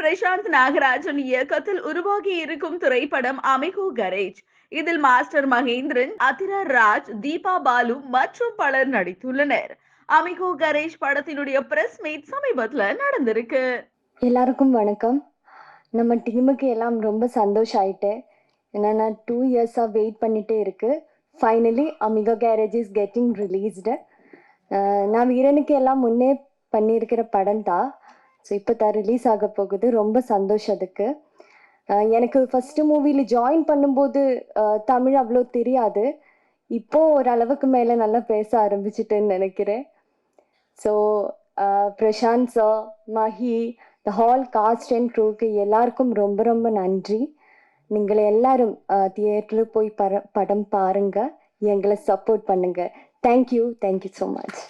பிரசாந்த் நாகராஜன் இயக்கத்தில் உருவாகி இருக்கும் திரைப்படம் அமிகோ கரேஜ். இதில் மாஸ்டர் மகேந்திரன் அதிரா ராஜ் தீபா பாலு மற்றும் பலர் நடித்துள்ளனர். அமிகோ கரேஜ் படத்தினுடைய பிரஸ் மீட் சமீபத்துல நடந்திருக்கு. எல்லாருக்கும் வணக்கம். நம்ம டீமுக்கு எல்லாம் ரொம்ப சந்தோஷம் ஆயிட்டு என்னன்னா டூ இயர்ஸாக வெயிட் பண்ணிட்டே இருக்கு. Finally Amigo Garage is getting released நான் வீரனுக்கு எல்லாம் முன்னே பண்ணியிருக்கிற படம் தான் ஸோ இப்போ தான் ரிலீஸ் ஆக போகுது. ரொம்ப சந்தோஷம் அதுக்கு. எனக்கு ஃபஸ்ட்டு மூவியில் ஜாயின் பண்ணும்போது தமிழ் அவ்வளோ தெரியாது. இப்போ ஓரளவுக்கு மேலே நல்லா பேச ஆரம்பிச்சிட்டேன்னு நினைக்கிறேன். So Prashanth sir Mahi the whole cast and க்ரூக்கு எல்லாருக்கும் ரொம்ப ரொம்ப நன்றி. நீங்கள் எல்லாரும் தியேட்டரில் போய் பர படம் பாருங்க. எங்களை சப்போர்ட் பண்ணுங்க. Thank you thank you so much